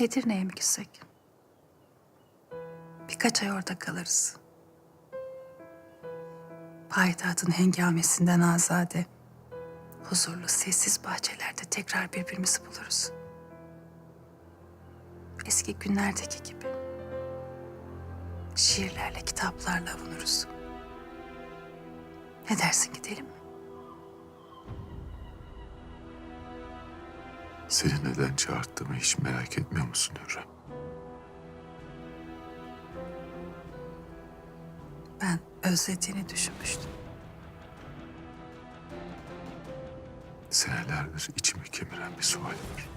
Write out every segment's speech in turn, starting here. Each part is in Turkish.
Edirne'ye mi gitsek? Birkaç ay orada kalırız. Payitahtın hengamesinden azade, huzurlu, sessiz bahçelerde tekrar birbirimizi buluruz. Eski günlerdeki gibi. Şiirlerle, kitaplarla avunuruz. Ne dersin gidelim mi? Seni neden çağırttığımı hiç merak etmiyor musun Hürrem? Ben özlediğini düşünmüştüm. Senelerdir içimi kemiren bir sual var.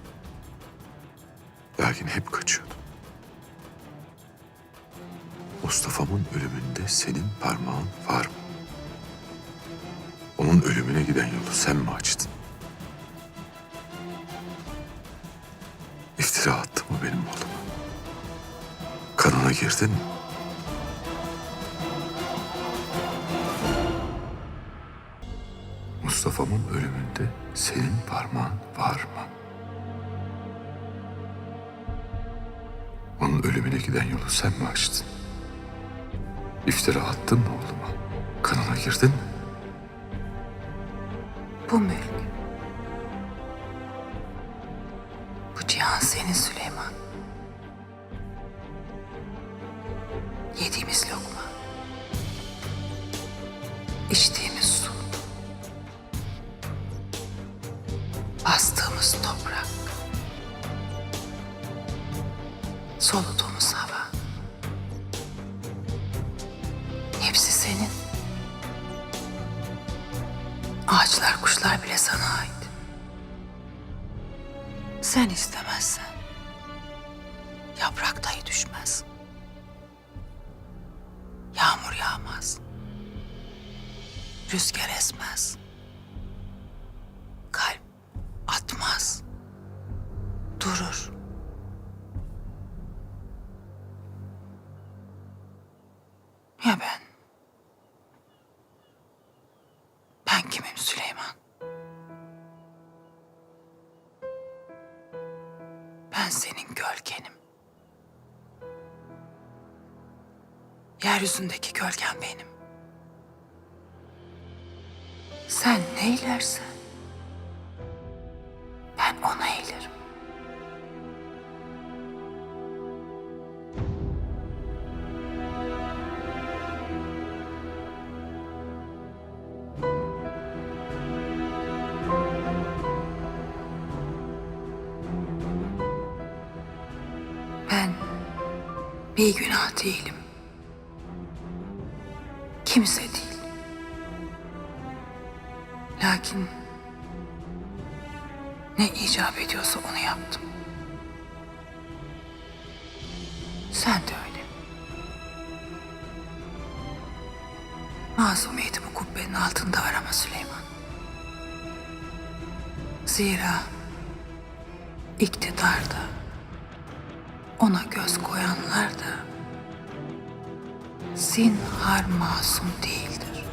Lakin hep kaçıyordum. Mustafa'mın ölümünde senin parmağın var mı? Onun ölümüne giden yolu sen mi açtın? İftira attı mı benim oğluma? Kanına girdin mi? Mustafa'mın ölümünde senin parmağın var mı? Onun ölümüne giden yolu sen mi açtın? İftira attın mı oğluma? Kanına girdin mi? Bu mülk. Cihan senin Süleyman. Yediğimiz lokma. içtiğimiz su. Bastığımız toprak. Soluduğumuz hava. Hepsi senin. Ağaçlar, kuşlar bile sana ait. Sen istemezsen yaprak dahi düşmez. Yağmur yağmaz. Rüzgar esmez. Kalp atmaz. Durur. Ya ben? Ben kimim Süleyman? Ben senin gölgenim. Yeryüzündeki gölgen benim. Sen neylersen ben Ben bir günah değilim. Kimse değil. Lakin ne icap ediyorsa onu yaptım. Sen de öyle. Masumiyetimi kubbenin altında arama Süleyman. Zira iktidarda ona göz koyanlar da zinhar masum değildir.